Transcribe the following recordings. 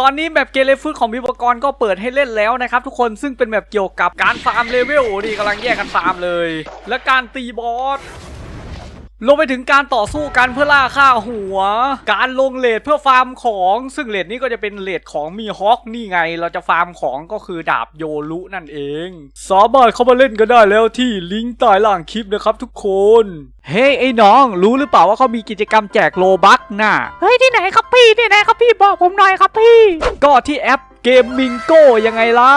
ตอนนี้แบบเกเรฟึดของวิบกรก็เปิดให้เล่นแล้วนะครับทุกคนซึ่งเป็นแบบเกี่ยวกับการฟาร์มเลเวลดีกำลังแยกกันฟาร์มเลย และการตีบอส รวมไปถึงการต่อสู้กันเพื่อล่าค่าหัว การลงเลทเพื่อฟาร์มของซึ่งเลทนี้ก็จะเป็นเลทของมีฮอคนี่ไง เราจะฟาร์มของก็คือดาบโยรุนั่นเอง สามารถเข้ามาเล่นกันได้แล้วที่ลิงก์ใต้ล่างคลิปนะครับทุกคน เฮ้ยไอ้น้องรู้หรือเปล่าว่าเขามีกิจกรรมแจกโลบัคน่ะ เฮ้ยที่ไหนครับพี่ที่ไหนครับพี่บอกผมหน่อยครับพี่ ก็ที่แอปเกมมิงโก้ยังไงล่ะ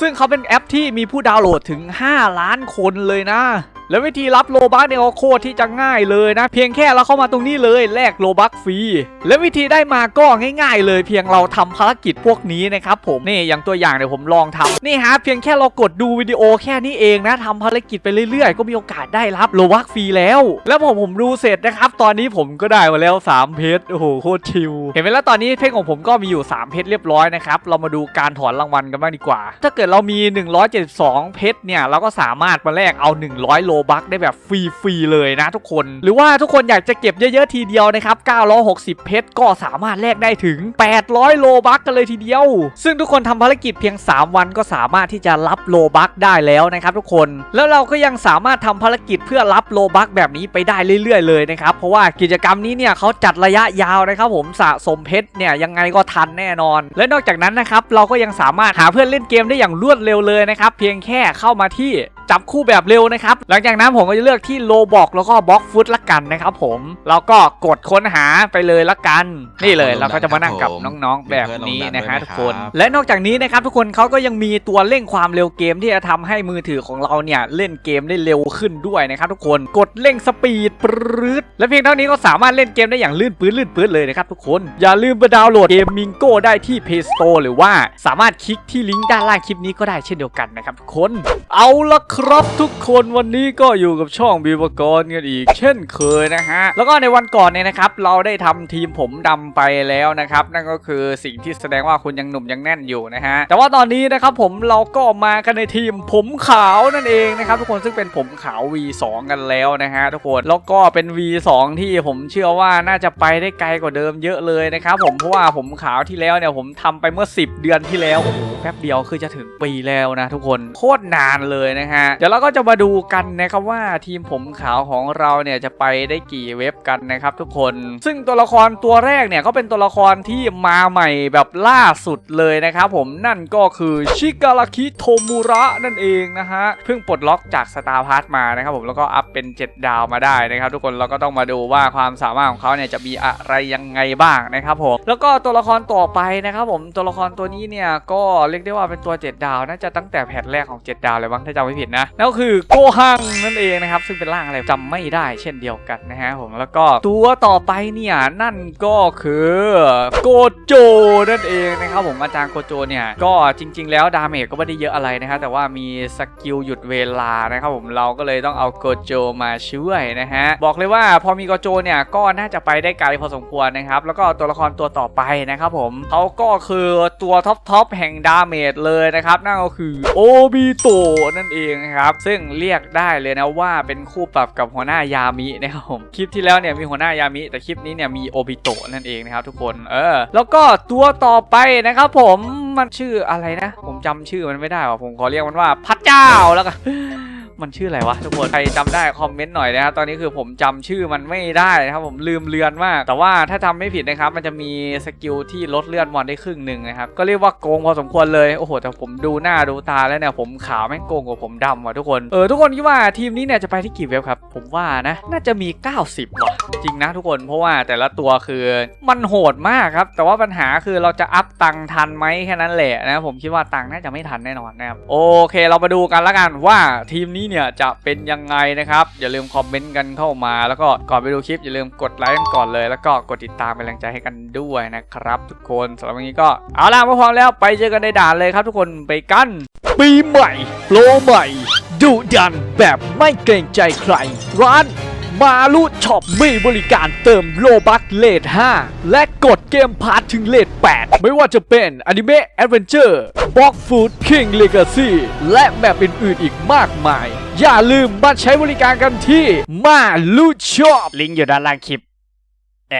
ซึ่งเขาเป็นแอปที่มีผู้ดาวน์โหลดถึง 5 ล้านคนเลยนะ แล้ววิธีรับโลบัคเนี่ยโคตรที่จะง่ายเลยนะ เพียงแค่เราเข้ามาตรงนี้เลยแลกโลบัคฟรีและวิธีได้มาก็ง่ายๆ เลย เพียงเราทำภารกิจพวกนี้นะครับผมนี่อย่างตัวอย่างเดี๋ยวผมลองทำนี่ฮะเพียงแค่เรากดดูวิดีโอแค่นี้เองนะทำภารกิจไปเรื่อยๆ ก็มีโอกาสได้รับโลบัคฟรีแล้ว แล้วพอผมดูเสร็จนะครับ ตอนนี้ผมก็ได้มาแล้ว 3 เพชรโอ้โหโคตรชิลเห็นไหมแล้วตอนนี้เพชรของผมก็มีอยู่ 3 เพชรเรียบร้อยนะครับเรามาดูการถอนรางวัลกันบ้างดีกว่า ถ้าเกิดเรามี 172 เพชรเนี่ยเราก็สามารถมาแลกเอา 100โลบัคได้แบบฟรีๆเลยนะทุกคน หรือว่าทุกคนอยากจะเก็บเยอะๆทีเดียวนะครับ 960 เพชรก็สามารถแลกได้ถึง 800 โลบัคกันเลยทีเดียว ซึ่งทุกคนทำภารกิจเพียง 3 วันก็สามารถที่จะรับโลบัคได้แล้วนะครับทุกคน แล้วเราก็ยังสามารถทำภารกิจเพื่อรับโลบัคแบบนี้ไปได้เรื่อยๆเลยนะครับ เพราะว่ากิจกรรมนี้เนี่ยเขาจัดระยะยาวนะครับผมสะสมเพชรเนี่ยยังไงก็ทันแน่นอน และนอกจากนั้นนะครับเราก็ยังสามารถหาเพื่อนเล่นเกมได้อย่างรวดเร็วเลยนะครับเพียงแค่เข้ามาที่จับคู่แบบเร็วนะครับหลังจากนั้นผมก็จะเลือกที่โลบอกแล้วก็บล็อกฟุตละกันนะครับผมแล้วก็กดค้นหาไปเลยละกัน นี่เลยเราก็จะมานั่งกับน้องๆแบบนี้นะฮะทุกคน และนอกจากนี้นะครับทุกคนเขาก็ยังมีตัวเร่งความเร็วเกมที่จะทำให้มือถือของเราเนี่ยเล่นเกมได้เร็วขึ้นด้วยนะครับทุกคนกดเร่งสปีดปรืดและเพียงเท่านี้ก็สามารถเล่นเกมได้อย่างลื่นปื้นลื่นปื้นเลยนะครับทุกคนอย่าลืมไปดาวน์โหลดเกมมิงโก้ได้ที่ Play Store หรือว่าสามารถคลิกที่ลิงก์ด้านล่างคลิปนี้ก็ได้เช่นเดียวกันนะครับทุกคน เอาละครับทุกคนวันนี้ก็อยู่กับช่องบีบกรกันอีก เช่นเคยนะฮะ แล้วก็ในวันก่อนเนี่ยนะครับ เราได้ทำทีมผมดำไปแล้วนะครับ นั่นก็คือสิ่งที่แสดงว่าคุณยังหนุ่มยังแน่นอยู่นะฮะ แต่ว่าตอนนี้นะครับผมเราก็มากันในทีมผมขาวนั่นเองนะครับทุกคนซึ่งเป็นผมขาว V2 กันแล้วนะฮะทุกคนแล้วก็เป็น V2 ที่ผมเชื่อว่าน่าจะไปได้ไกลกว่าเดิมเยอะเลยนะครับผมเพราะว่าผมขาวที่แล้วเนี่ยผมทำไปเมื่อ 10 เดือนที่แล้วโอ้โหแป๊บเดียวคือจะถึงปีแล้วนะทุกคนโคตรนานเลยนะฮะเดี๋ยวเราก็จะมาดูกันนะครับว่าทีมผมขาวของเราเนี่ยจะไปได้กี่เว็บกันนะครับทุกคน ซึ่งตัวละครตัวแรกเนี่ยก็เป็นตัวละครที่มาใหม่แบบล่าสุดเลยนะครับผมนั่นก็คือชิการาคิโทมุระนั่นเองนะฮะเพิ่งปลดล็อกจากสตาร์พาร์ทมานะครับผมแล้วก็อัพเป็น 7 ดาวมาได้นะครับทุกคนเราก็ต้องมาดูว่าความสามารถของเขาเนี่ยจะมีอะไรยังไงบ้างนะครับผมแล้วก็ตัวละครต่อไปนะครับผมตัวละครตัวนี้เนี่ยก็เรียกได้ว่าเป็นตัว 7 ดาวน่าจะตั้งแต่แพทแรกของ 7 ดาวเลยบ้างถ้าจำไม่ผิดนะนั่นก็คือโกฮังนั่นเองนะครับซึ่งเป็นร่างอะไรจำไม่ได้เช่นเดียวกันนะฮะผมแล้วก็ตัวต่อไปเนี่ยนั่นก็คือโกโจนั่นเองนะครับผมอาจารย์โกโจเนี่ยก็จริง ๆ แล้วดาเมจก็ไม่ได้เยอะอะไรนะฮะแต่ว่ามีสกิลหยุดเวลานะครับผมเราก็เลยต้องเอาโกโจมาช่วยนะฮะบอกเลยว่าพอมีโกโจเนี่ยก็น่าจะไปได้ไกลพอสมควรนะครับแล้วก็ตัวละครตัวต่อไปนะครับผมเขาก็คือตัวท็อปทอปแห่งดาเมจเลยนะครับนั่นก็คือโอบิโตนั่นเองนะครับซึ่งเรียกได้เลยนะว่าเป็นคู่ปรับกับหัวหน้ายามินะครับผมคลิปที่แล้วเนี่ยมีหัวหน้ายามิ แต่คลิปนี้เนี่ยมีโอบิโตะนั่นเองนะครับทุกคนเออ แล้วก็ตัวต่อไปนะครับผมมันชื่ออะไรนะ ผมจำชื่อมันไม่ได้ว่ะผมขอเรียกมันว่าพระเจ้าแล้วกัน มันชื่ออะไรวะทุกคนใครจำได้คอมเมนต์หน่อยนะครับตอนนี้คือผมจำชื่อมันไม่ได้นะครับผมลืมเลือนมาก แต่ว่าถ้าจำไม่ผิดนะครับมันจะมีสกิลที่ลดเลือดมอนได้ครึ่งหนึ่งนะครับก็เรียกว่าโกงพอสมควรเลยโอ้โหแต่ผมดูหน้าดูตาแล้วเนี่ยผมขาวแม่งโกงกว่าผมดำว่ะทุกคนเออทุกคนคิดว่าทีมนี้เนี่ยจะไปที่กี่เว็บครับผมว่านะน่าจะมี 90ว่ะจริงนะทุกคนเพราะว่าแต่ละตัวคือมันโหดมากครับแต่ว่าปัญหาคือเราจะอัพตังค์ทันไหมแค่นั้นแหละนะผมคิดว่าตังค์น่าจะไม่ทันแน่นอนนะครับโอเค เรามาดูกันละกันว่าทีมนี้เนี่ยจะเป็นยังไงนะครับ อย่าลืมคอมเมนต์กันเข้ามา แล้วก็ก่อนไปดูคลิปอย่าลืมกดไลค์กันก่อนเลย แล้วก็กดติดตามเป็นแรงใจให้กันด้วยนะครับทุกคนสำหรับวันนี้ก็เอาล่ะพร้อมแล้วไปเจอกันในด่านเลยครับทุกคนไปกัน ปีใหม่โปรใหม่ดุดันแบบไม่เกรงใจใครร้าน มาลุช็อปมีบริการเติมโลบัคเลท5และกดเกมพาร์ทถึงเลท8 ไม่ว่าจะเป็นอนิเมะแอดเวนเจอร์บ็อกฟูดคิงเลกาซีและแบบอื่นๆอีกมากมาย อย่าลืมมาใช้บริการกันที่มาลุช็อปลิงก์อยู่ด้านล่างคลิปแอ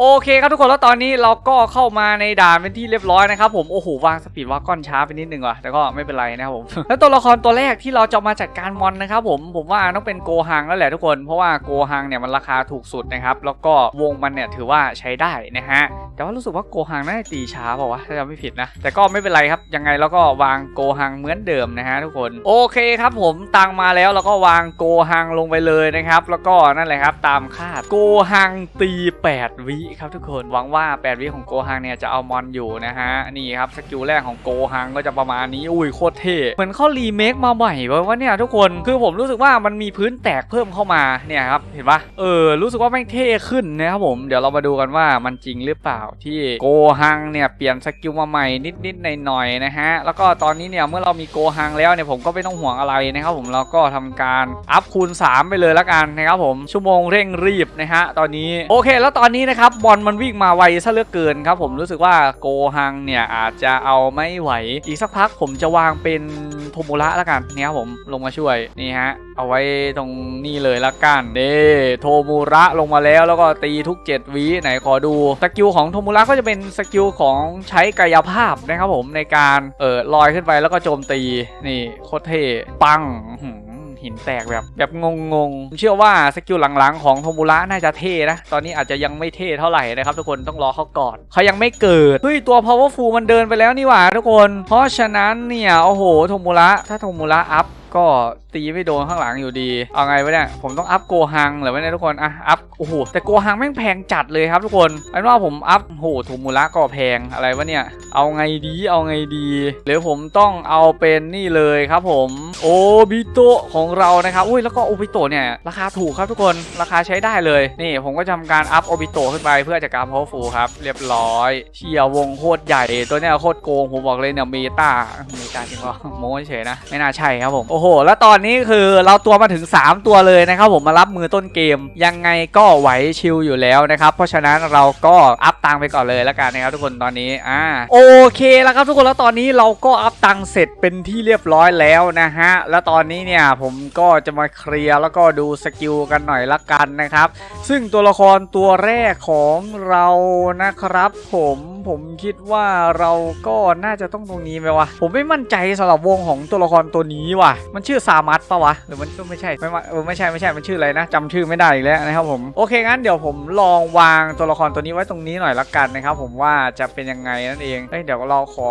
โอเคครับทุกคนแล้วตอนนี้เราก็เข้ามาในด่านเป็นที่เรียบร้อยนะครับผมโอ้โหวางสปีดวากอนช้าไปนิดนึงว่ะแต่ก็ไม่เป็นไรนะครับผมแล้วตัวละครตัวแรกที่เราจะมาจัดการมอนนะครับผมผมว่าต้องเป็นโกฮังแล้วแหละทุกคน เพราะว่าโกฮังเนี่ยมันราคาถูกสุดนะครับแล้วก็วงมันเนี่ยถือว่าใช้ได้นะฮะแต่ว่ารู้สึกว่าโกฮังน่าจะตีช้าเปล่าวะถ้าจำไม่ผิดนะแต่ก็ไม่เป็นไรครับยังไงเราก็วางโกฮังเหมือนเดิมนะฮะทุกคนโอเคครับผมตังมาแล้วเราก็วางโกฮังลงไปเลยนะครับแล้วก็นั่นแหละครับตามคาดโกฮังตี 8วิครับทุกคนหวังว่า 8 วิของโกฮังเนี่ยจะเอามอนอยู่นะฮะนี่ครับสกิลแรกของโกฮังก็จะประมาณนี้อุ้ยโคตรเท่เหมือนเขารีเมคมาใหม่เว้ยว่าเนี่ยทุกคนคือผมรู้สึกว่ามันมีพื้นแตกเพิ่มเข้ามาเนี่ยครับเห็นปะเออรู้สึกว่าแม่งเท่ขึ้นนะครับผมเดี๋ยวเรามาดูกันว่ามันจริงหรือเปล่าที่โกฮังเนี่ยเปลี่ยนสกิลมาใหม่นิดๆหน่อยๆนะฮะแล้วก็ตอนนี้เนี่ยเมื่อเรามีโกฮังแล้วเนี่ยผมก็ไม่ต้องห่วงอะไรนะครับผมเราก็ทำการอัพคูณ 3 ไปเลยละกันนะครับผมชั่วโมงเร่งรีบนะฮะตอนนี้โอเค แล้วตอนนี้นะครับบอลมันวิ่งมาไวซะเหลือเกินครับผมรู้สึกว่าโกฮังเนี่ยอาจจะเอาไม่ไหว อีกสักพักผมจะวางเป็นโทโมระละกันเนี่ยผมลงมาช่วยนี่ฮะเอาไว้ตรงนี้เลยละกันเด้โทโมระลงมาแล้วแล้วก็ตีทุก 7วิไหนขอดูสกิลของโทโมระก็จะเป็นสกิลของใช้กายภาพนะครับผมในการเออลอยขึ้นไปแล้วก็โจมตีนี่โคตรเท่ปัง หินแตกแบบแบบงงๆ เชื่อว่าสกิลหลังๆของโทมูระน่าจะเท่นะ ตอนนี้อาจจะยังไม่เท่เท่าไหร่นะครับทุกคนต้องรอเขาก่อนเขายังไม่เกิดเฮ้ยตัว powerful มันเดินไปแล้วนี่หว่าทุกคน เพราะฉะนั้นเนี่ยโอ้โหโทมูระถ้าโทมูระอัพ ก็ตีไม่โดนข้างหลังอยู่ดี เอาไงวะเนี่ย ผมต้องอัพโกฮังเหรือวะเนี่ยทุกคน อะ อัพ โอ้โห แต่โกฮังแม่งแพงจัดเลยครับทุกคนอันว่าผมอัพโอ้โหโทมูระก็แพงอะไรวะเนี่ย เอาไงดี เอาไงดี หรือผมต้องเอาเป็นนี่เลยครับผม โอบิโตะของเรานะครับ อุ้ย แล้วก็โอบิโตะเนี่ย ราคาถูกครับทุกคน ราคาใช้ได้เลย นี่ผมก็ทำการอัพโอบิโตะขึ้นไปเพื่อจะการพาวฟูครับ เรียบร้อย เชียร์วงโคตรใหญ่ ตัวเนี้ยโคตรโกง ผมบอกเลยเนี่ยเมตาเมตาจริงเหรอโม้เฉยนะ ไม่น่าใช่ครับผม โอ้โหแล้วตอนนี้คือเราตัวมาถึง 3 ตัวเลยนะครับผมมารับมือต้นเกม ยังไงก็ไหวชิลอยู่แล้วนะครับ เพราะฉะนั้นเราก็อัพตังไปก่อนเลยแล้วกันนะครับทุกคนตอนนี้อ่าโอเคแล้วครับทุกคนแล้วตอนนี้เราก็อัพตังเสร็จเป็นที่เรียบร้อยแล้วนะฮะแล้วตอนนี้เนี่ยผมก็จะมาเคลียร์แล้วก็ดูสกิลกันหน่อยละกันนะครับ ซึ่งตัวละครตัวแรกของเรานะครับ ผมผมคิดว่าเราก็น่าจะต้องตรงนี้ไหมวะผมไม่มั่นใจสำหรับวงของตัวละครตัวนี้ว่ะมันชื่อซามัตปะวะหรือมันก็ไม่ใช่ไม่ว่าเออไม่ใช่ไม่ใช่มันชื่ออะไรนะจำชื่อไม่ได้อีกแล้วนะครับผมโอเคงั้นเดี๋ยวผมลองวางตัวละครตัวนี้ไว้ตรงนี้หน่อยละกันนะครับผมว่าจะเป็นยังไงนั่นเองเอ้ยเดี๋ยวเราขอ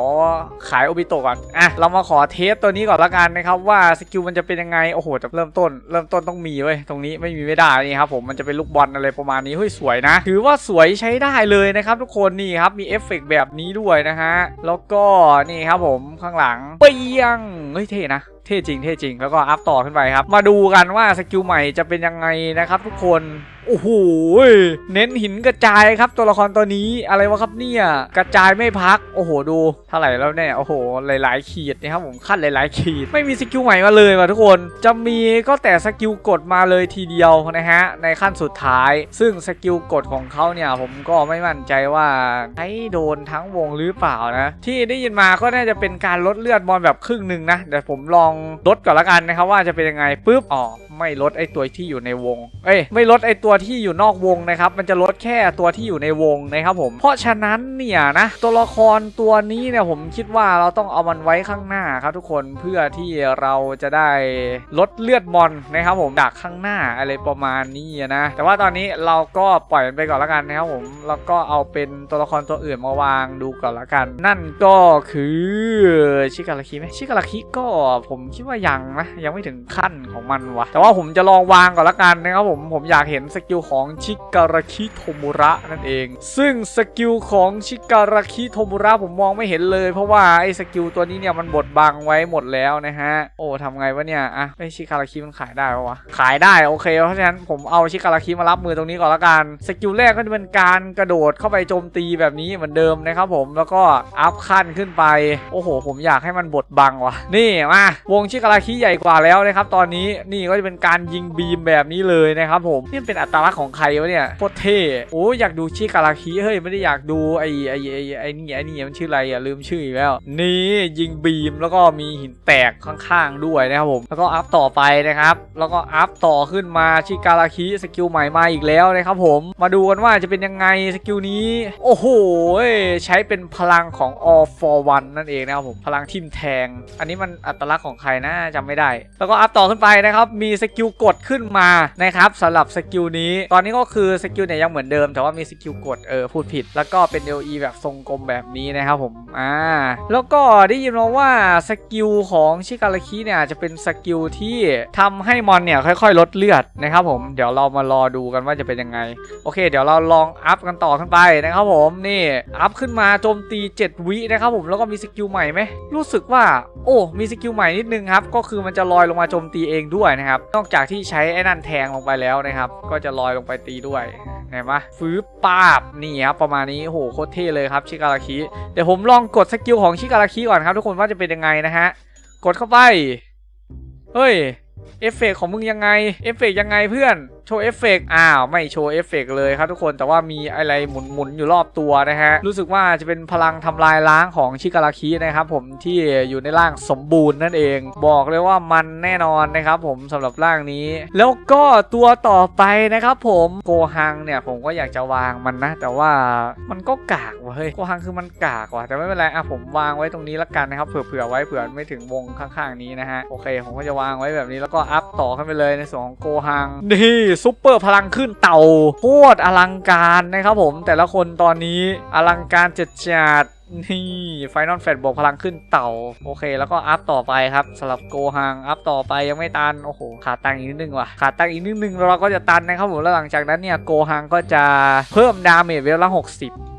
ขายโอบิโตะก่อนอะเรามาขอเทสตัวนี้ก่อนละกันนะครับว่าสกิลมันจะเป็นยังไงโอ้โหแต่เริ่มต้น เริ่มต้นต้องมีเว้ยตรงนี้ไม่มีไม่ได้นี่ครับผมมันจะเป็นลูกบอลอะไรประมาณนี้เฮ้ยสวยนะ ถือว่าสวยใช้ได้เลยนะครับทุกคนนี่ครับมีเอฟเฟกต์แบบนี้ด้วยนะฮะแล้วก็นี่ครับผมข้างหลังเปียงเฮ้ยเท่นะ เท่จริงเท่จริงแล้วก็อัพต่อขึ้นไปครับ มาดูกันว่าสกิลใหม่จะเป็นยังไงนะครับทุกคน โอ้โหเน้นหินกระจายครับตัวละครตัวนี้อะไรวะครับเนี่ยกระจายไม่พักโอ้โหดูเท่าไหร่แล้วเนี่ยโอ้โหหลาย ๆ ขีดนะครับผมขั้นหลาย ๆ ขีด ไม่มีสกิลใหม่มาเลยว่ะทุกคนจะมีก็แต่สกิลกดมาเลยทีเดียวนะฮะในขั้นสุดท้าย ซึ่งสกิลกดของเขาเนี่ยผมก็ไม่มั่นใจว่าให้โดนทั้งวงหรือเปล่านะที่ได้ยินมาก็น่าจะเป็นการลดเลือดบอลแบบครึ่งหนึ่งนะเดี๋ยวผมลองลดก่อนละกันนะครับว่าจะเป็นยังไงปุ๊บอ๋อไม่ลดไอตัวที่อยู่ในวงเอ้ยไม่ลดไอตัวที่อยู่นอกวงนะครับ มันจะลดแค่ตัวที่อยู่ในวงนะครับผม เพราะฉะนั้นเนี่ยนะตัวละครตัวนี้เนี่ยผมคิดว่าเราต้องเอามันไว้ข้างหน้าครับทุกคนเพื่อที่เราจะได้ลดเลือดมอนนะครับผมดักข้างหน้าอะไรประมาณนี้นะ แต่ว่าตอนนี้เราก็ปล่อยมันไปก่อนละกันนะครับผมแล้วก็เอาเป็นตัวละครตัวอื่นมาวางดูก่อนละกัน นั่นก็คือชิการาคิไหมชิการาคิก็ผมคิดว่ายังนะยังไม่ถึงขั้นของมันวะแต่ว่าผมจะลองวางก่อนละกันนะครับผมผมอยากเห็นสกิลของชิการาคิโทมุระนั่นเอง ซึ่งสกิลของชิการาคิโทมุระผมมองไม่เห็นเลย เพราะว่าไอ้สกิลตัวนี้เนี่ยมันบดบังไว้หมดแล้วนะฮะ โอ้ทำไงวะเนี่ย อะไอ้ชิการาคิมันขายได้ปะวะ ขายได้โอเค เพราะฉะนั้นผมเอาชิการาคิมารับมือตรงนี้ก่อนละกัน สกิลแรกก็จะเป็นการกระโดดเข้าไปโจมตีแบบนี้เหมือนเดิมนะครับผม แล้วก็อัพขั้นขึ้นไป โอ้โห ผมอยากให้มันบดบังวะนี่มาวงชิคาราคิใหญ่กว่าแล้วนะครับ ตอนนี้ นี่ก็จะเป็นการยิงบีมแบบนี้เลยนะครับผม นี่เป็นอัตลักษณ์ของใครวะเนี่ยโคตรเท่โอ้ยอยากดูชิคาราคิเฮ้ยไม่ได้อยากดูไอ้ไอ้ไอ้ไอ้นี่ไอ้นี่มันชื่ออะไรอะลืมชื่ออีกแล้ว นี่ยิงบีมแล้วก็มีหินแตกข้างๆด้วยนะครับผมแล้วก็อัพต่อไปนะครับ แล้วก็อัพต่อขึ้นมาชิคาราคิสกิลใหม่มาอีกแล้วนะครับผมมาดูกันว่าจะเป็นยังไงสกิลนี้ โอ้โหใช้เป็นพลังของ all for one นั่นเองนะครับผมพลังทิมแทง อันนี้มันอัตลักษณ์ของใครนะจำไม่ได้ แล้วก็อัพต่อขึ้นไปนะครับมีสกิลกดขึ้นมานะครับสำหรับสกิลนี้ ตอนนี้ก็คือสกิลเนี่ยยังเหมือนเดิม แต่ว่ามีสกิลกดเออพูดผิด แล้วก็เป็น LE แบบทรงกลมแบบนี้นะครับผมอ่าแล้วก็ได้ยินมาว่าสกิลของชิคาราคิเนี่ยจะเป็นสกิลที่ทำให้มอนเนี่ยค่อยๆ ลดเลือดนะครับผมเดี๋ยวเรามารอดูกันว่าจะเป็นยังไง โอเค เดี๋ยวเราลองอัพกันต่อขึ้นไปนะครับผมนี่อัพขึ้นมาโจมตี 7 วินะครับผมแล้วก็มีสกิลใหม่ไหมรู้สึกว่า โอ้มีสกิลใหม่นิดนึงครับก็คือมันจะลอยลงมาโจมตีเองด้วยนะครับนอกจากที่ใช้ไอ้นั่นแทงลงไปแล้วนะครับก็จะลอยลงไปตีด้วยเห็นไหมฟื้นปาบนี่ครับประมาณนี้โหโคตรเท่เลยครับชิการาคิเดี๋ยวผมลองกดสกิลของชิการาคิก่อนครับทุกคนว่าจะเป็นยังไงนะฮะกดเข้าไปเฮ้ยเอฟเฟกต์ของมึงยังไงเอฟเฟกต์ยังไงเพื่อน โชว์เอฟเฟกต์อ้าวไม่โชว์เอฟเฟกต์เลยครับทุกคนแต่ว่ามีอะไรหมุนหมุนๆอยู่รอบตัวนะฮะรู้สึกว่าจะเป็นพลังทำลายล้างของชิการาคินะครับผมที่อยู่ในร่างสมบูรณ์นั่นเอง บอกเลยว่ามันแน่นอนนะครับผมสำหรับร่างนี้ แล้วก็ตัวต่อไปนะครับผมโกฮังเนี่ยผมก็อยากจะวางมันนะ แต่ว่ามันก็กากว่ะเฮ้ยโกฮังคือมันกากว่ะแต่ไม่เป็นไรอะผมวางไว้ตรงนี้ละกันนะครับเผื่อๆไว้เผื่อไม่ถึงวงข้างๆนี้นะฮะโอเค ผมก็จะวางไว้แบบนี้แล้วก็อัพต่อขึ้นไปเลยในส่วนของโกฮังนี่ซุปเปอร์พลังขึ้นเต่าโคตรอลังการนะครับผมแต่ละคนตอนนี้อลังการจัดจัดนี่ไฟนอลแฟดบวกพลังขึ้นเต่า โอเค แล้วก็อัพต่อไปครับสำหรับโกฮังอัพต่อไปยังไม่ตัน โอ้โห ขาดตังอีกนิดนึงว่ะ ขาดตังอีกนิดนึงเราก็จะตันนะครับผมแล้วหลังจากนั้นเนี่ย โกฮังก็จะเพิ่มดาเมจเวลละ 60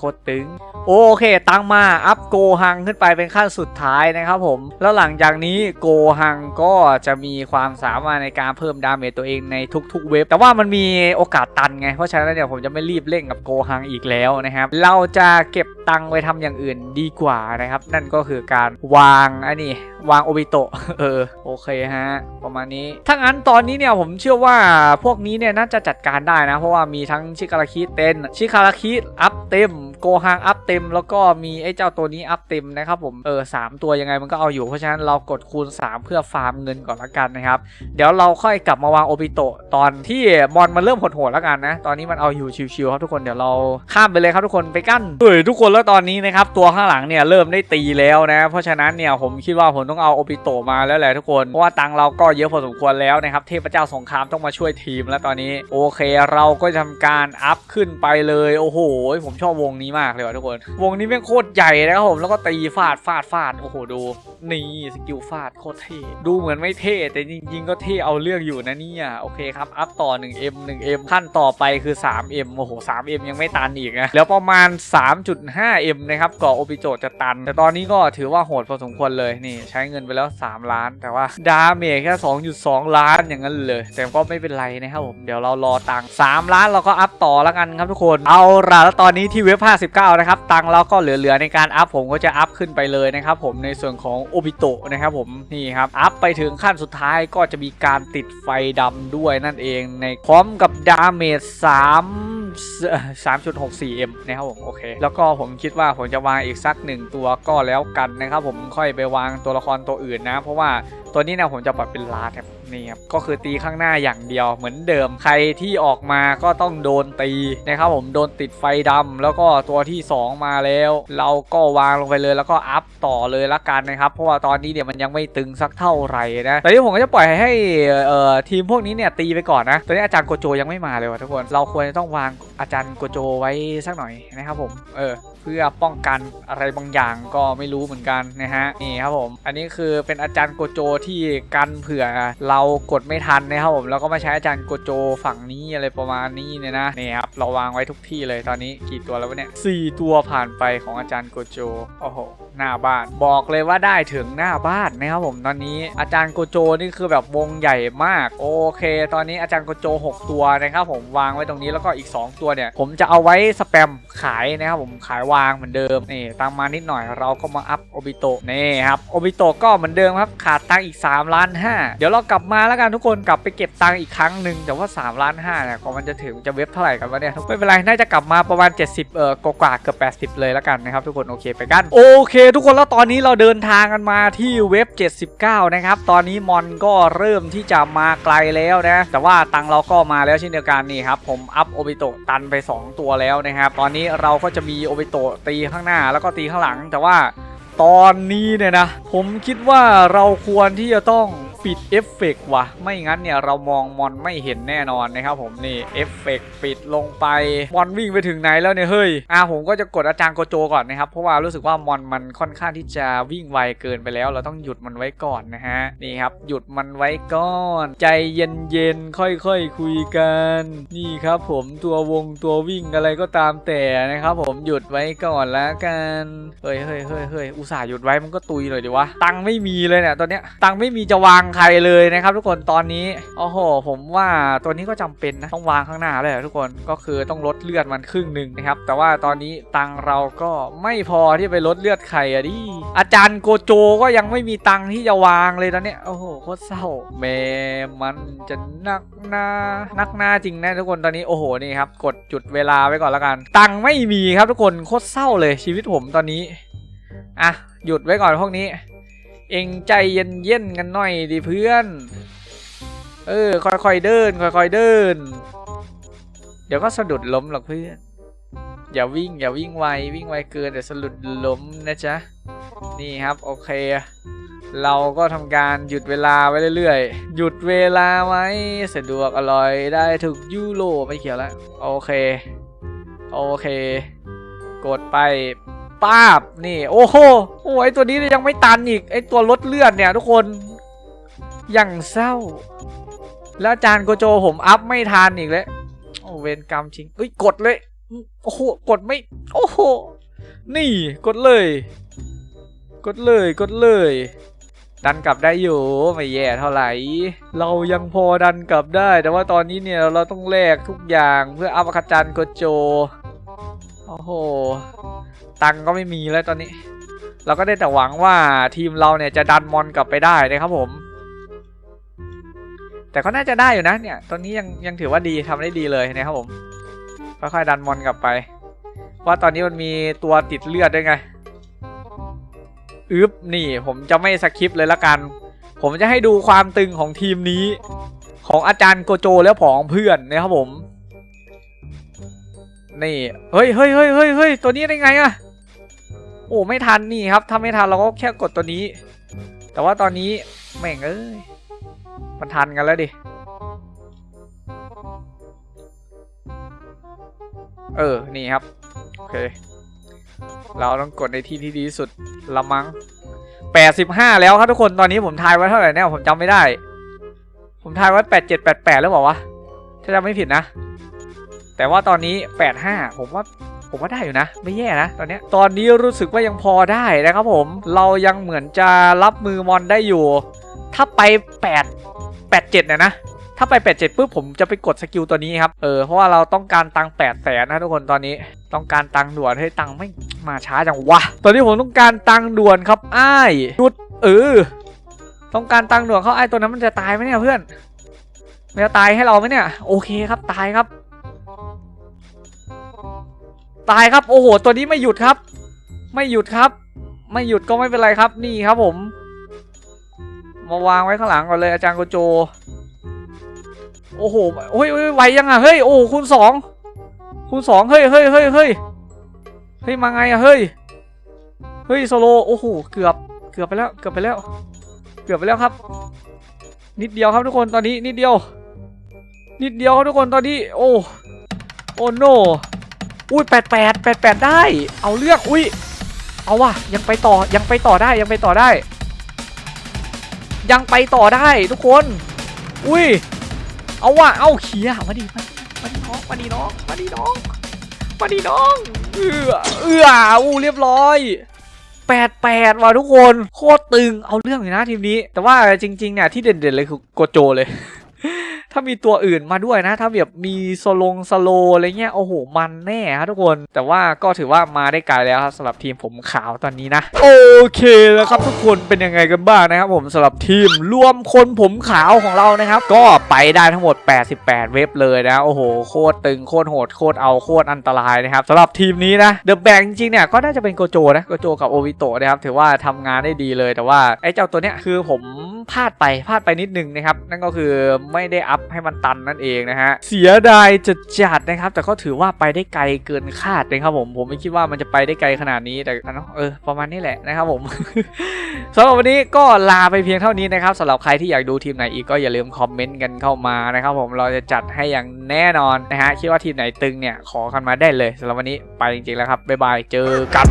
คตรตึงโอเคตั้งมาอัพโกฮังขึ้นไปเป็นขั้นสุดท้ายนะครับผม แล้วหลังจากนี้โกฮังก็จะมีความสามารถในการเพิ่มดาเมจตัวเองในทุกๆเว็บ แต่ว่ามันมีโอกาสตันไง เพราะฉะนั้นเนี่ยวผมจะไม่รีบเร่งกับโกฮังอีกแล้วนะครับ เราจะเก็บตังไว้ทำอย่างอื่นดีกว่านะครับ นั่นก็คือการวางอันนี้วางโอบิโตะเออโอเคฮะประมาณนี้ถ้างั้นตอนนี้เนี่ยผมเชื่อว่าพวกนี้เนี่ยน่าจะจัดการได้นะ เพราะว่ามีทั้งชิคาราคิเต็นชิคาราคิอัพเต็ม โกฮังอัพเต็ม แล้วก็มีไอ้เจ้าตัวนี้อัพเต็มนะครับผมเออสามตัวยังไงมันก็เอาอยู่เพราะฉะนั้นเรากดคูณ 3 เพื่อฟาร์มเงินก่อนละกันนะครับ เดี๋ยวเราค่อยกลับมาวางโอบิโตตอนที่มอนมันเริ่มโหดแล้วกันนะ ตอนนี้มันเอาอยู่ชิวๆครับทุกคนเดี๋ยวเราข้ามไปเลยครับทุกคนไปกั้นเฮ้ยทุกคนแล้วตอนนี้นะครับตัวข้างหลังเนี่ยเริ่มได้ตีแล้วนะเพราะฉะนั้นเนี่ยผมคิดว่าผมต้องเอาโอบิโตมาแล้วแหละทุกคนเพราะว่าตังเราก็เยอะพอสมควรแล้วนะครับเทพเจ้าสงครามต้องมาช่วยทีมแล้วตอนนี้โอเคเราก็จะทำการอัพขึ้นไปเลยโอ้โห ผมชอบวงนี้มากเลยว่ะทุกคน วงนี้แม่งโคตรใหญ่นะครับผม แล้วก็ตีฟาดฟาดฟาด โอ้โหดู นี่สกิลฟาดโคตรเท่ ดูเหมือนไม่เท่ แต่จริงๆก็เท่เอาเรื่องอยู่นะเนี่ย โอเคครับ อัพต่อ 1M 1M ขั้นต่อไปคือ 3M โอ้โห 3M ยังไม่ตันอีกนะ แล้วประมาณ 3.5M นะครับก่อโอปิโจจะตัน แต่ตอนนี้ก็ถือว่าโหดพอสมควรเลยนี่ ใช้เงินไปแล้ว 3 ล้าน แต่ว่าดาเมจแค่ 2.2 ล้านอย่างนั้นเลย แต่ก็ไม่เป็นไรนะครับผมเดี๋ยวเรารอตังค์3ล้านเราก็อัพต่อแล้วกันครับทุกคนเอาล่ะแล้วตอนนี้ที่เว็บ59 นะครับ ตังเราก็เหลือๆในการอัพผมก็จะอัพขึ้นไปเลยนะครับผมในส่วนของโอบิโตะนะครับผมนี่ครับอัพไปถึงขั้นสุดท้ายก็จะมีการติดไฟดำด้วยนั่นเองในพร้อมกับดาเมจ3 3.64m นะครับผมโอเค แล้วก็ผมคิดว่าผมจะวางอีกสักหนึ่งตัวก็แล้วกันนะครับผมค่อยไปวางตัวละครตัวอื่นนะ เพราะว่าตัวนี้เนะผมจะปรับเป็นลาดครับนี่ครับก็คือตีข้างหน้าอย่างเดียวเหมือนเดิมใครที่ออกมาก็ต้องโดนตีนะครับผมโดนติดไฟดำแล้วก็ตัวที่ 2 มาแล้ว เราก็วางลงไปเลยแล้วก็อัพต่อเลยละกันนะครับเพราะว่าตอนนี้เนี่ยมันยังไม่ตึงสักเท่าไหร่นะแต่ที่ผมก็จะปล่อยให้ทีมพวกนี้เนี่ยตีไปก่อนนะตอนนี้อาจารย์โกโจยังไม่มาเลยว่ะทุกคนเราควรจะต้องวางอาจารย์โกโจไว้สักหน่อยนะครับผม เออ เพื่อป้องกันอะไรบางอย่างก็ไม่รู้เหมือนกันนะฮะนี่ครับผมอันนี้คือเป็นอาจารย์โกโจที่กันเผื่อเรากดไม่ทันนะครับผมแล้วก็มาใช้อาจารย์โกโจฝั่งนี้อะไรประมาณนี้เนี่ยนะนี่ครับเราวางไว้ทุกที่เลยตอนนี้กี่ตัวแล้ววะเนี่ยสี่ตัวผ่านไปของอาจารย์โกโจโอ้โหหน้าบ้าน บอกเลยว่าได้ถึงหน้าบ้านนะครับผมตอนนี้อาจารย์โกโจนี่คือแบบวงใหญ่มากโอเค ตอนนี้อาจารย์โกโจ 6 ตัวนะครับผมวางไว้ตรงนี้แล้วก็อีก 2 ตัวเนี่ย ผมจะเอาไว้สแปมขายนะครับผมขายวางเหมือนเดิมนี่ตังมานิดหน่อยเราก็มาอัพโอบิโตะนี่ครับโอบิโตะก็เหมือนเดิมครับขาดตังอีก3ล้าน5เดี๋ยวเรากลับมาแล้วกันทุกคนกลับไปเก็บตังอีกครั้งหนึ่งแต่ว่า3ล้าน5เนี่ยกว่ามันจะถึงจะเว็บเท่าไหร่กันวะเนี่ยไม่เป็นไรน่าจะกลับมาประมาณ 70เอ่อกว่าเกือบ80 เลยแล้วกันนะครับทุกคนโอเคไปกันโอเค ทุกคนแล้วตอนนี้เราเดินทางกันมาที่เว็บ 79 นะครับตอนนี้มอนก็เริ่มที่จะมาไกลแล้วนะ แต่ว่าตังเราก็มาแล้วเช่นเดียวกันนี่ครับผมอัพโอบิโตะตันไป 2 ตัวแล้วนะครับตอนนี้เราก็จะมีโอบิโตะตีข้างหน้าแล้วก็ตีข้างหลัง แต่ว่าตอนนี้เนี่ยนะ ผมคิดว่าเราควรที่จะต้อง ปิดเอฟเฟกต์ว่ะ ไม่งั้นเนี่ยเรามองมอนไม่เห็นแน่นอนนะครับผมนี่เอฟเฟกต์ปิดลงไปมอนวิ่งไปถึงไหนแล้วเนี่ยเฮ้ยอ่าผมก็จะกดอาจารย์โกโจก่อนนะครับเพราะว่ารู้สึกว่ามอนมันค่อนข้างที่จะวิ่งไวเกินไปแล้ว เราต้องหยุดมันไว้ก่อนนะฮะนี่ครับหยุดมันไว้ก่อน ใจเย็นๆค่อยๆคุยกัน นี่ครับผมตัววงตัววิ่งอะไรก็ตามแต่นะครับผมหยุดไว้ก่อนแล้วกันเฮ้ยเฮ้ยเฮ้ยเฮ้ยอุตส่าห์หยุดไว้มันก็ตุยเลยดิวะตังไม่มีเลยเนี่ยตอนเนี้ยตังไม่มีจะวางใครเลยนะครับ ทุกคนตอนนี้โอ้โห ผมว่าตัวนี้ก็จำเป็นนะต้องวางข้างหน้าเลยทุกคนก็คือต้องลดเลือดมันครึ่งหนึ่งนะครับ แต่ว่าตอนนี้ตังเราก็ไม่พอที่ไปลดเลือดใครอะดิอาจารย์โกโจก็ยังไม่มีตังที่จะวางเลยตอนเนี้ยโอ้โหโคตรเศร้าแม่มันจะนักหน้านักหน้าจริงนะทุกคนตอนนี้โอ้โหนี่ครับกดจุดเวลาไว้ก่อนแล้วกัน ตังไม่มีครับทุกคนโคตรเศร้าเลยชีวิตผมตอนนี้อะหยุดไว้ก่อนพวกนี้ เองใจเย็นๆกันหน่อยดิเพื่อน เออ ค่อยๆเดิน ค่อยๆเดิน เดี๋ยวก็สะดุดล้มหรอกเพื่อน อย่าวิ่งอย่าวิ่งไววิ่งไวเกินเดี๋ยวสะดุดล้มนะจ๊ะ นี่ครับโอเค เราก็ทำการหยุดเวลาไว้เรื่อยๆ หยุดเวลาไว้สะดวกอร่อยได้ทุกยูโรไม่เขียวแล้วโอเค โอเค กดไป ป้าบนี่ โอ้โหโอ้ยไอตัวนี้ยังไม่ตันอีกไอตัวลดเลือดเนี่ยทุกคนอย่างเศร้า แล้วอาจารย์โกโจผมอัพไม่ทันอีกแล้วโอ้เวรกรรมจริงเอ้ยกดเลยโอ้โหกดไม่ โอ้โหนี่กดเลย กดเลยกดเลยดันกลับได้อยู่ไม่แย่เท่าไหร่ เรายังพอดันกลับได้ แต่ว่าตอนนี้เนี่ยเราต้องแลกทุกอย่างเพื่ออัพอาจารย์โกโจ โอ้โห ตังก็ไม่มีแล้วตอนนี้ เราก็ได้แต่หวังว่าทีมเราเนี่ยจะดันมอนกลับไปได้นะครับผม แต่ก็น่าจะได้อยู่นะเนี่ย ตอนนี้ยังยังถือว่าดีทำได้ดีเลยนะครับผม ค่อยๆดันมอนกลับไปเพราตอนนี้มันมีตัวติดเลือดด้วยไง อึ๊บนี่ผมจะไม่สคริปต์เลยละกัน ผมจะให้ดูความตึงของทีมนี้ ของอาจารย์โกโจและผองเพื่อนนะครับผม นี่เฮ้ยเฮ้ยเฮ้ยเฮ้ยเฮ้ยตัวนี้ได้ไงอะโอ้ไม่ทันนี่ครับถ้าไม่ทันเราก็แค่กดตัวนี้ แต่ว่าตอนนี้แม่งเอ้ยมันทันกันแล้วดิเออนี่ครับโอเคเราต้องกดในที่ที่ดีที่สุดละมั้งแปดสิบห้าแล้วครับทุกคนตอนนี้ผมทายไว้เท่าไหร่เนี่ยผมจำไม่ได้ ผมทายไว้แปดเจ็ดแปดแปดแล้วบอกว่าวะถ้าจำไม่ผิดนะ แต่ว่าตอนนี้ 85 ผมว่าผมว่าได้อยู่นะ ไม่แย่นะตอนนี้ตอนนี้รู้สึกว่ายังพอได้นะครับผมเรายังเหมือนจะรับมือมอนได้อยู่ ถ้าไป 8 87เนี่ยนะถ้าไป 87ปุ๊บผมจะไปกดสกิลตัวนี้ครับเออเพราะว่าเราต้องการตังค์8แสนนะทุกคนตอนนี้ต้องการตังค์ด่วนให้ตังค์ไม่มาช้าจังวะตอนนี้ผมต้องการตังค์ด่วนครับอ้ายหยุดเออต้องการตังค์ด่วนเขาไอ้ายตัวนั้นมันจะตายไหมเนี่ยเพื่อนมันจะตายให้เราไหมเนี่ยโอเคครับตายครับ ตายครับ โอ้โห ตัวนี้ไม่หยุดครับ ไม่หยุดครับ ไม่หยุดก็ไม่เป็นไรครับ นี่ครับผม มาวางไว้ข้างหลังก่อนเลยอาจารย์โกโจ โอ้โหโอ้ยไหวยังอะ เฮ้ย โอ้คูณสองคูณสองเฮ้ยเฮ้ยเฮ้ยเฮ้ยเฮ้ย มาไงอะ เฮ้ย เฮ้ยโซโล โอ้โห เกือบ เกือบไปแล้ว เกือบไปแล้ว เกือบไปแล้วครับ นิดเดียวครับทุกคน ตอนนี้ นิดเดียว นิดเดียวครับทุกคน ตอนนี้ โอ้ โอ้โน อุ้ยแปดแปดแปดแปดได้ เอาเลือกอุ้ยเอาว่ะยังไปต่อยังไปต่อได้ยังไปต่อได้ ยังไปต่อได้ทุกคน อุ้ยเอาว่ะเอาเขียมาดิมามาดิน้องมาดิน้องมาดิน้องมาดิน้องเอือเอืออู้เรียบร้อยแปดแปดว่ะทุกคนโคตรตึงเอาเรื่องอยู่นะทีมนี้ แต่ว่าจริงๆเนี่ยที่เด่นๆเลยคือโกโจเลย ถ้ามีตัวอื่นมาด้วยนะ ถ้าแบบมีโซลงสโลอะไรเงี้ยโอ้โหมันแน่ครับทุกคน แต่ว่าก็ถือว่ามาได้ไกลแล้วครับสำหรับทีมผมขาวตอนนี้นะ โอเคแล้วครับทุกคนเป็นยังไงกันบ้างนะครับผมสำหรับทีมรวมคนผมขาวของเรานะครับ ก็ไปได้ทั้งหมด 88 เว็บเลยนะโอ้โหโคตรตึงโคตรโหดโคตรเอาโคตรอันตรายนะครับสำหรับทีมนี้นะเดอะแบงจริงๆเนี่ยก็น่าจะเป็นโกโจนะโกโจกับโอวิโตะนะครับถือว่าทำงานได้ดีเลยแต่ว่าไอ้เจ้าตัวเนี้ยคือผมพลาดไปพลาดไปนิดนึงนะครับนั่นก็คือไม่ได้อัพให้มันตันนั่นเองนะฮะเสียดายจะจัดนะครับ แต่ก็ถือว่าไปได้ไกลเกินคาดนะครับผมผมไม่คิดว่ามันจะไปได้ไกลขนาดนี้แต่นอะเออประมาณนี้แหละนะครับผมสำหรับวันนี้ก็ลาไปเพียงเท่านี้นะครับสำหรับใครที่อยากดูทีมไหนอีกก็อย่าลืมคอมเมนต์กันเข้ามานะครับผมเราจะจัดให้อย่างแน่นอนนะฮะคิดว่าทีมไหนตึงเนี่ยขอกันมาได้เลยสำหรับวันนี้ไปจริงๆแล้วครับบ๊ายบายเจอกัน